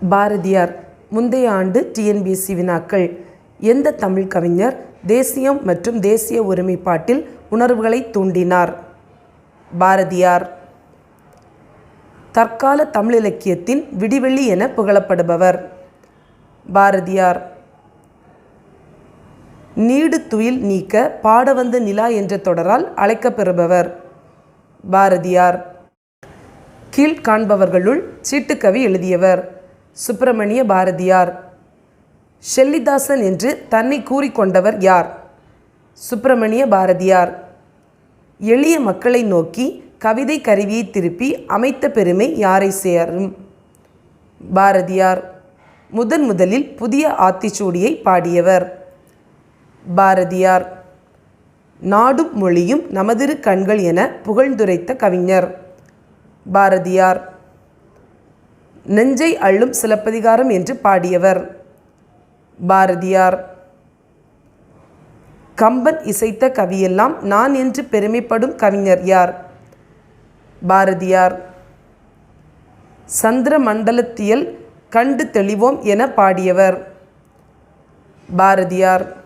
பாரதியார் முந்தைய ஆண்டு டிஎன்பிஎஸ்சி வினாக்கள். எந்த தமிழ் கவிஞர் தேசியம் மற்றும் தேசிய ஒருமைப்பாட்டில் உணர்வுகளை தூண்டினார்? பாரதியார். தற்கால தமிழ் இலக்கியத்தின் விடிவெளி என புகழப்படுபவர். பாரதியார். நீடு துயில் நீக்க பாட வந்த நிலா என்ற தொடரால் அழைக்கப்பெறுபவர் பாரதியார். கீழ்காண்பவர்களுள் சீட்டுக்கவி எழுதியவர். சுப்பிரமணிய பாரதியார். ஷெல்லிதாசன் என்று தன்னை கூறிக்கொண்டவர் யார்? சுப்பிரமணிய பாரதியார். எளிய மக்களை நோக்கி கவிதை கருவியை திருப்பி அமைத்த பெருமை யாரை சேரும்? பாரதியார். முதன் முதலில் புதிய ஆத்திச்சூடியை பாடியவர். பாரதியார். நாடும் மொழியும் நமதிரு கண்கள் என புகழ்ந்துரைத்த கவிஞர். பாரதியார். நெஞ்சை அள்ளும் சிலப்பதிகாரம் என்று பாடியவர். பாரதியார். கம்பன் இசைத்த கவியெல்லாம் நான் என்று பெருமைப்படும் கவிஞர் யார்? பாரதியார். சந்திர மண்டலத்தியல் கண்டு தெளிவோம் என பாடியவர். பாரதியார்.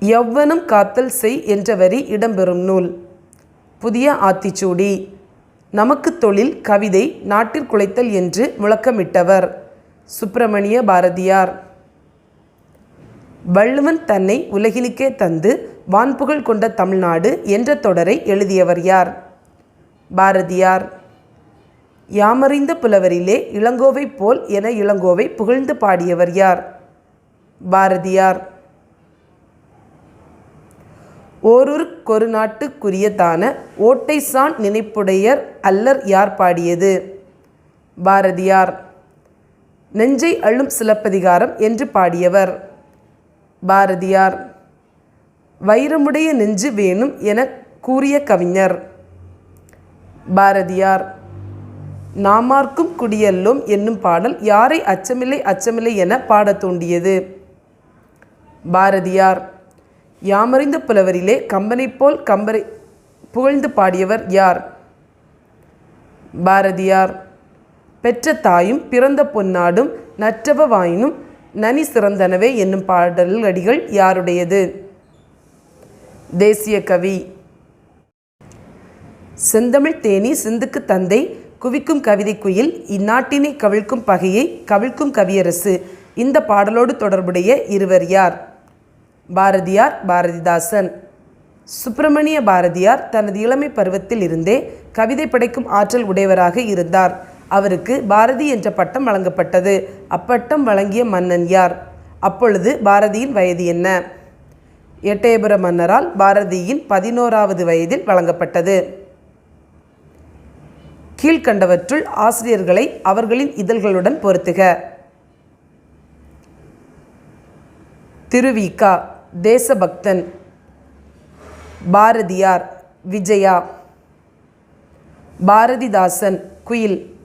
யவ்வனம் காத்தல் செய் என்ற வரி இடம்பெறும் நூல். புதிய ஆத்திச்சூடி. நமக்கு தொழில் கவிதை நாட்டிற்குலைத்தல் என்று முழக்கமிட்டவர். சுப்பிரமணிய பாரதியார். வள்ளுவன் தன்னை உலகினுக்கே தந்து வான்புகழ் கொண்ட தமிழ்நாடு என்ற தொடரை எழுதியவர் யார்? பாரதியார். யாமறிந்த புலவரிலே இளங்கோவை போல் என இளங்கோவை புகழ்ந்து பாடியவர் யார்? பாரதியார். ஓரூர்க்கொரு நாட்டுக்குரியதான ஓட்டைசான் நினைப்புடையர் அல்லர் யார் பாடியது? பாரதியார். நெஞ்சை அள்ளும் சிலப்பதிகாரம் என்று பாடியவர். பாரதியார். வைரமுடைய நெஞ்சு வேணும் என கூறிய கவிஞர். பாரதியார். நாமார்க்கும் குடியல்லோம் என்னும் பாடல் யாரை அச்சமில்லை அச்சமில்லை என பாடத் தூண்டியது பாரதியார். யாமறிந்த புலவரிலே கம்பனை போல் கம்பரை புகழ்ந்து பாடியவர் யார்? பாரதியார். பெற்ற தாயும் பிறந்த பொன்னாடும் நற்றவ வாயினும் நனி சிறந்தனவே என்னும் பாடல் அடிகள் யாருடையது? தேசிய கவி. செந்தமிழ் தேனி சிந்துக்கு தந்தை குவிக்கும் கவிதை குயில் இந்நாட்டினை கவிழ்க்கும் பகையை கவிழ்க்கும் கவியரசு. இந்த பாடலோடு தொடர்புடைய இருவர் யார்? பாரதியார் பாரதிதாசன். சுப்பிரமணிய பாரதியார் தனது இளமை பருவத்தில் இருந்தே கவிதை படைக்கும் ஆற்றல் உடையவராக இருந்தார். அவருக்கு பாரதி என்ற பட்டம் வழங்கப்பட்டது. அப்பட்டம் வழங்கிய மன்னன் யார்? அப்பொழுது பாரதியின் வயது என்ன? எட்டயபுர மன்னரால் பாரதியின் பதினோராவது வயதில் வழங்கப்பட்டது. கீழ்கண்டவற்றுள் ஆசிரியர்களை அவர்களின் இதழ்களுடன் பொருத்துக. திருவிகா. தேசபக்தன். பாரதியார் விஜயா. பாரதிதாசன் குயில்.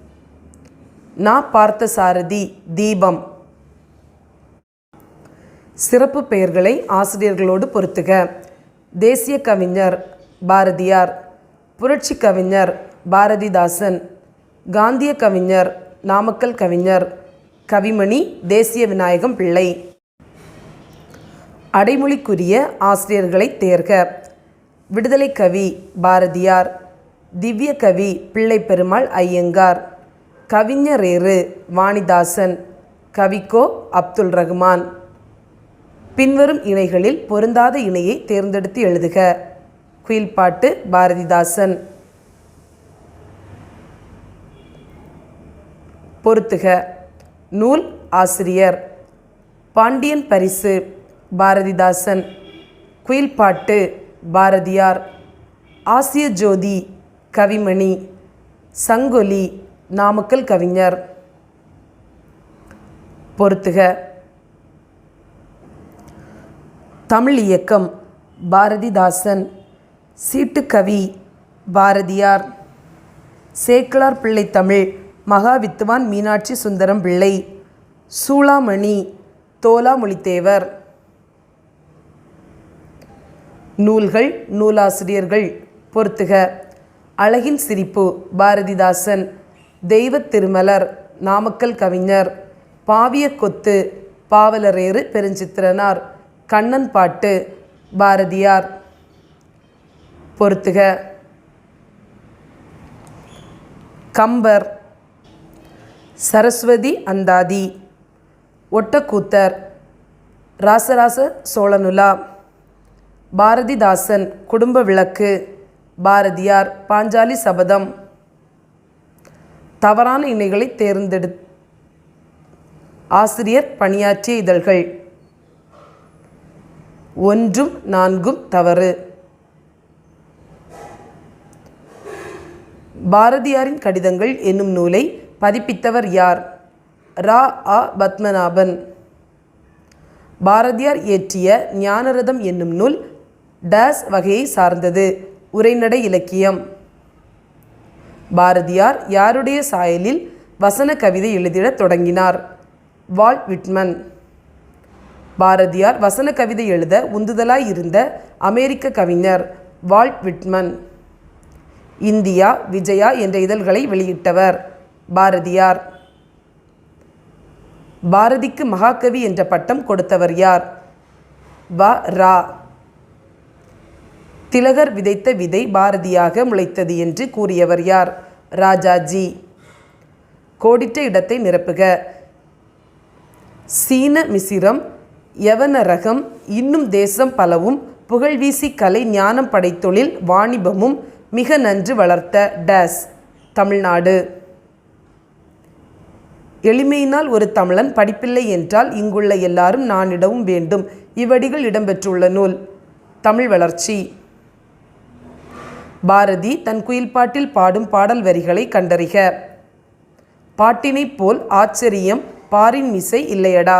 நா பார்த்தசாரதி தீபம். சிறப்பு பெயர்களை ஆசிரியர்களோடு பொருத்துக. தேசிய கவிஞர் பாரதியார். புரட்சி கவிஞர் பாரதிதாசன். காந்திய கவிஞர் நாமக்கல் கவிஞர். கவிமணி தேசிய விநாயகம் பிள்ளை. அடைமொழிக்குரிய ஆசிரியர்களை தேர்க. விடுதலை கவி பாரதியார் திவ்ய கவி பிள்ளை பெருமாள் ஐயங்கார் கவிஞரேறு வாணிதாசன் கவிக்கோ அப்துல் ரஹ்மான். பின்வரும் இணைகளில் பொருந்தாத இணையை தேர்ந்தெடுத்து எழுதுக. குயில்பாட்டு பாரதிதாசன். பொருத்துக. நூல் ஆசிரியர். பாண்டியன் பரிசு. பாரதிதாசன். குயில்பாட்டு பாரதியார். ஆசிய ஜோதி கவிமணி. சங்கொலி நாமக்கல் கவிஞர். பொறுத்துக. தமிழ் இயக்கம் பாரதிதாசன். சீட்டுக்கவி பாரதியார். சேக்கலார் பிள்ளை தமிழ். மகாவித்துவான் மீனாட்சி சுந்தரம் பிள்ளை. சூளாமணி தோலாமொழித்தேவர். நூல்கள் நூலாசிரியர்கள் பொருத்துக. அழகின் சிரிப்பு பாரதிதாசன். தெய்வத் திருமலர் நாமக்கல் கவிஞர். பாவிய கொத்து பாவலரேறு பெருஞ்சித்திரனார். கண்ணன் பாட்டு பாரதியார். பொறுத்துக கம்பர். சரஸ்வதி அந்தாதி. ஒட்டக்கூத்தர். ராசராச சோழனுலா. பாரதிதாசன் குடும்ப விளக்கு. பாரதியார் பாஞ்சாலி சபதம். தவறான இணைகளை தேர்ந்தெடு ஆசிரியர் பணியாற்றிய இதழ்கள். ஒன்றும் நான்கும் தவறு. பாரதியாரின் கடிதங்கள் என்னும் நூலை பதிப்பித்தவர் யார்? ரா. ஆ. பத்மநாபன். பாரதியார் இயற்றிய ஞானரதம் என்னும் நூல் டேஸ் வகையை சார்ந்தது. உரைநடை இலக்கியம். பாரதியார் யாருடைய சாயலில் வசன கவிதை எழுதிடத் தொடங்கினார்? வால் விட்மன். பாரதியார் வசன கவிதை எழுத உந்துதலாய் இருந்த அமெரிக்க கவிஞர் வால்ட் விட்மன். இந்தியா விஜயா என்ற இதழ்களை வெளியிட்டவர் பாரதியார். பாரதிக்கு மகாகவி என்ற பட்டம் கொடுத்தவர் யார்? வ. ரா. திலகர் விதைத்த விதை பாரதியாக முளைத்தது என்று கூறியவர் யார்? ராஜாஜி கோடிட்ட இடத்தை நிரப்புக. சீன மிசிரம் யவன ரகம் இன்னும் தேசம் பலவும் புகழ்வீசி கலை ஞானம் படைத்தொழில் வாணிபமும் மிக நன்று வளர்த்த டேஸ் தமிழ்நாடு. எளிமையினால் ஒரு தமிழன் படிப்பில்லை என்றால் இங்குள்ள எல்லாரும் நானிடவும் வேண்டும். இவ்வடிகள் இடம்பெற்றுள்ள நூல் தமிழ் வளர்ச்சி. பாரதி தன் குயில்பாட்டில் பாடும் பாடல் வரிகளை கண்டறிக. பாட்டினைப் போல் ஆச்சரியம் பாரின் மிசை இல்லையடா.